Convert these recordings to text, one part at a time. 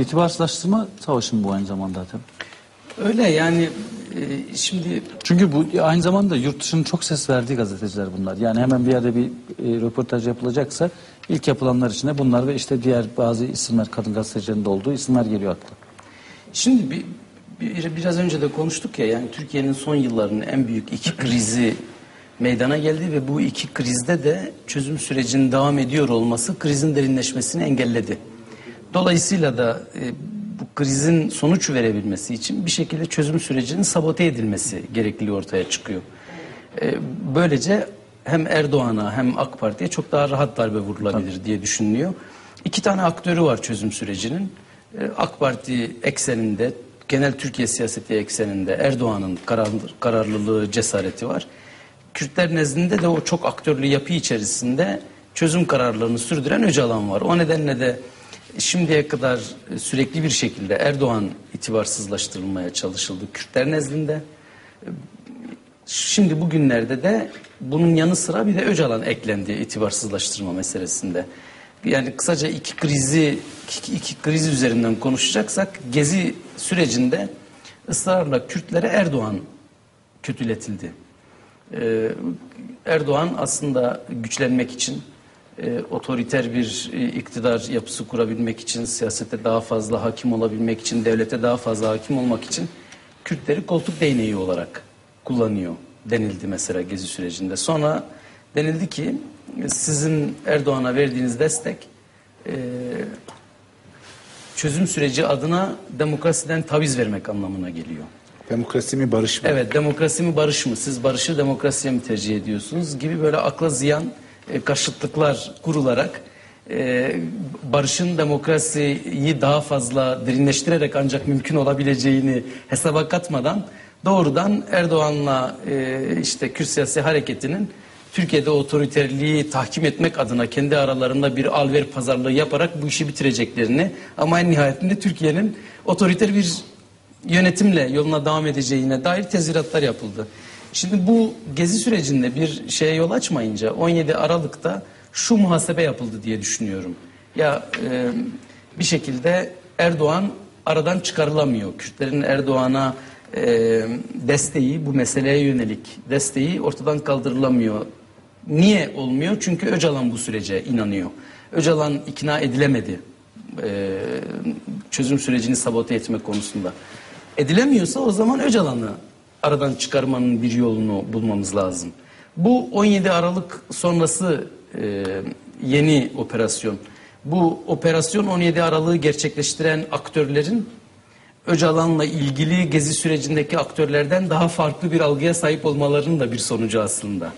İtibarsızlaştırma savaşı mı bu aynı zamanda tabii? Öyle yani e, şimdi Çünkü bu aynı zamanda yurt dışının çok ses verdiği gazeteciler bunlar. Yani hemen bir yerde bir e, röportaj yapılacaksa ilk yapılanlar içinde bunlar ve işte diğer bazı isimler kadın gazetecilerin de olduğu isimler geliyor akla. şimdi bir, bir- biraz önce de konuştuk ya yani Türkiye'nin son yıllarının en büyük iki krizi meydana geldi ve bu iki krizde de çözüm sürecinin devam ediyor olması krizin derinleşmesini engelledi. Dolayısıyla da e, bu krizin sonuç verebilmesi için bir şekilde çözüm sürecinin sabote edilmesi gerekliliği ortaya çıkıyor. E, böylece hem Erdoğan'a hem AK Parti'ye çok daha rahat darbe vurulabilir diye düşünülüyor. İki tane aktörü var çözüm sürecinin. E, AK Parti ekseninde, genel Türkiye siyaseti ekseninde Erdoğan'ın karar, kararlılığı, cesareti var. Kürtler nezdinde de o çok aktörlü yapı içerisinde çözüm kararlarını sürdüren Öcalan var. O nedenle de şimdiye kadar sürekli bir şekilde Erdoğan itibarsızlaştırılmaya çalışıldı Kürtler nezdinde. Şimdi bugünlerde de bunun yanı sıra bir de Öcalan eklendi itibarsızlaştırma meselesinde. Yani kısaca iki krizi iki, iki kriz üzerinden konuşacaksak gezi sürecinde ısrarla Kürtlere Erdoğan kötületildi. Ee, Erdoğan aslında güçlenmek için e, otoriter bir e, iktidar yapısı kurabilmek için, siyasete daha fazla hakim olabilmek için, devlete daha fazla hakim olmak için Kürtleri koltuk değneği olarak kullanıyor denildi mesela gezi sürecinde. Sonra denildi ki sizin Erdoğan'a verdiğiniz destek e, çözüm süreci adına demokrasiden taviz vermek anlamına geliyor. Demokrasi mi barış mı? Evet demokrasi mi barış mı? Siz barışı demokrasiye mi tercih ediyorsunuz? Gibi böyle akla ziyan e, karşıtlıklar kurularak e, barışın demokrasiyi daha fazla derinleştirerek ancak mümkün olabileceğini hesaba katmadan doğrudan Erdoğan'la e, işte Kürt siyasi hareketinin Türkiye'de otoriterliği tahkim etmek adına kendi aralarında bir alver pazarlığı yaparak bu işi bitireceklerini ama en nihayetinde Türkiye'nin otoriter bir yönetimle yoluna devam edeceğine dair tezviratlar yapıldı. Şimdi bu gezi sürecinde bir şeye yol açmayınca 17 Aralık'ta şu muhasebe yapıldı diye düşünüyorum. Ya e, bir şekilde Erdoğan aradan çıkarılamıyor. Kürtlerin Erdoğan'a e, desteği, bu meseleye yönelik desteği ortadan kaldırılamıyor. Niye olmuyor? Çünkü Öcalan bu sürece inanıyor. Öcalan ikna edilemedi e, çözüm sürecini sabote etme konusunda. Edilemiyorsa o zaman Öcalan'ı aradan çıkarmanın bir yolunu bulmamız lazım. Bu 17 Aralık sonrası e, yeni operasyon. Bu operasyon 17 Aralık'ı gerçekleştiren aktörlerin Öcalan'la ilgili gezi sürecindeki aktörlerden daha farklı bir algıya sahip olmalarının da bir sonucu aslında.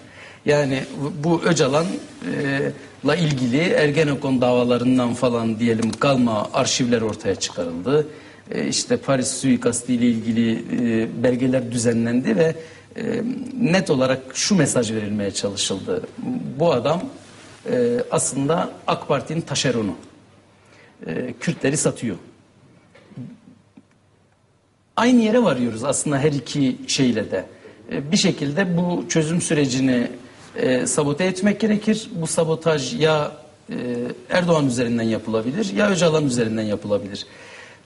Yani bu Öcalan'la ilgili Ergenekon davalarından falan diyelim kalma arşivler ortaya çıkarıldı. E, işte Paris suikastı ile ilgili e, belgeler düzenlendi ve e, net olarak şu mesaj verilmeye çalışıldı. Bu adam e, aslında AK Parti'nin taşeronu. Kürtleri satıyor. Aynı yere varıyoruz aslında her iki şeyle de. Bir şekilde bu çözüm sürecini e, sabote etmek gerekir. Bu sabotaj ya Erdoğan üzerinden yapılabilir ya Öcalan üzerinden yapılabilir.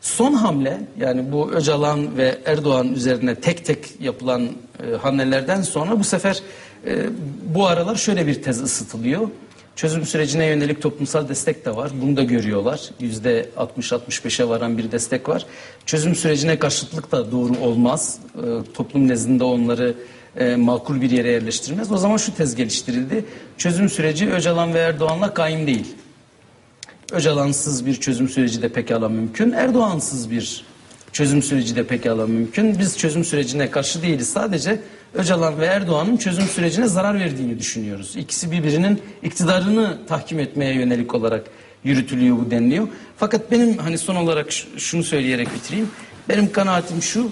Son hamle yani bu Öcalan ve Erdoğan üzerine tek tek yapılan e, hamlelerden sonra bu sefer e, bu aralar şöyle bir tez ısıtılıyor. Çözüm sürecine yönelik toplumsal destek de var. Bunu da görüyorlar. Yüzde 60-65'e varan bir destek var. Çözüm sürecine karşıtlık da doğru olmaz. E, toplum nezdinde onları e, makul bir yere yerleştirmez. O zaman şu tez geliştirildi. Çözüm süreci Öcalan ve Erdoğan'la kaim değil. Öcalansız bir çözüm süreci de pekala mümkün. Erdoğansız bir çözüm süreci de pekala mümkün. Biz çözüm sürecine karşı değiliz. Sadece Öcalan ve Erdoğan'ın çözüm sürecine zarar verdiğini düşünüyoruz. İkisi birbirinin iktidarını tahkim etmeye yönelik olarak yürütülüyor bu deniliyor. Fakat benim hani son olarak şunu söyleyerek bitireyim. Benim kanaatim şu.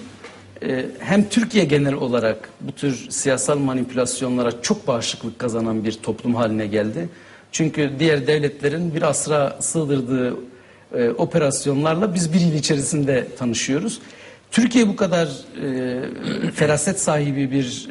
e, Hem Türkiye genel olarak bu tür siyasal manipülasyonlara çok bağışıklık kazanan bir toplum haline geldi. Çünkü diğer devletlerin bir asra sığdırdığı e, operasyonlarla biz bir yıl içerisinde tanışıyoruz. Türkiye bu kadar e, feraset sahibi bir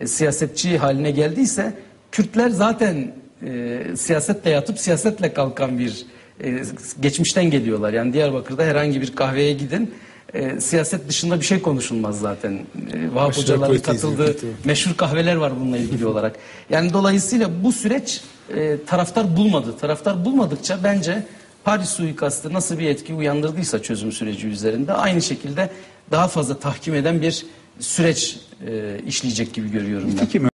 e, siyasetçi haline geldiyse Kürtler zaten e, siyasetle yatıp siyasetle kalkan bir e, geçmişten geliyorlar. Yani Diyarbakır'da herhangi bir kahveye gidin e, siyaset dışında bir şey konuşulmaz zaten. E, Vahap hocaların katıldığı meşhur kahveler var bununla ilgili olarak. Yani dolayısıyla bu süreç e, taraftar bulmadı. Taraftar bulmadıkça bence Paris suikastı nasıl bir etki uyandırdıysa çözüm süreci üzerinde aynı şekilde daha fazla tahkim eden bir süreç e, işleyecek gibi görüyorum ben.